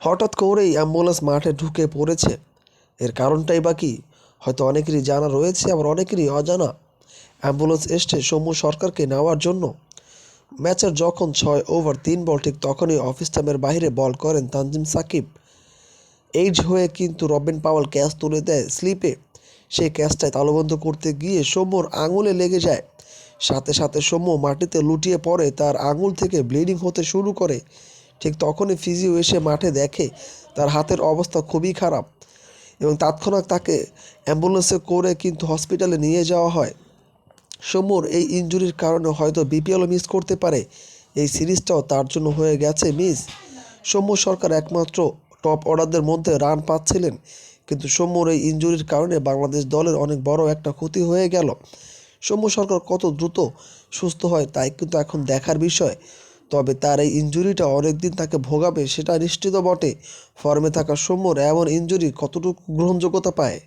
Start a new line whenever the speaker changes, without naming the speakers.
হঠাৎ করেই অ্যাম্বুলেন্স মাঠে ঢুকে পড়েছে। এর কারণটাই বাকি হয়তো অনেকেরই জানা রয়েছে, আবার অনেকেরই অজানা। অ্যাম্বুলেন্স এসছে সৌম্য সরকারকে নেওয়ার জন্য। ম্যাচের যখন ছয় ওভার, তিন বল, ঠিক তখনই অফিস টাইমের বাইরে বল করেন তানজিম সাকিব। এইজ হয়ে কিন্তু রবিন পাওয়াল ক্যাচ তুলে দেয় স্লিপে। সেই ক্যাচটায় তালুবন্ধ করতে গিয়ে সৌম্যর আঙুলে লেগে যায়। সাথে সাথে সৌম্য মাটিতে লুটিয়ে পড়ে, তার আঙুল থেকে ব্লিডিং হতে শুরু করে। ঠিক তখনই ফিজিও এসে মাঠে দেখে তার হাতের অবস্থা খুবই খারাপ এবং তৎক্ষণাৎ তাকে অ্যাম্বুলেন্সে করে কিন্তু হসপিটালে নিয়ে যাওয়া হয়। সৌম্যর এই ইনজুরির কারণে হয়তো বিপিএলও মিস করতে পারে। এই সিরিজটাও তার জন্য হয়ে গেছে মিস। সৌম্য সরকার একমাত্র টপ অর্ডারদের মধ্যে রান পাচ্ছিলেন। কিন্তু সৌম্যর এই ইনজুরির কারণে বাংলাদেশ দলের অনেক বড় একটা ক্ষতি হয়ে গেল। সৌম্য সরকার কত দ্রুত সুস্থ হয় তাই কিন্তু এখন দেখার বিষয়। তবে তার এই ইনজুরিটা অনেকদিন তাকে ভোগাবে, সেটা নিশ্চিত বটে। ফর্মে থাকা সৌম্যর এমন ইঞ্জুরি কতটুকু গ্রহণযোগ্যতা পায়?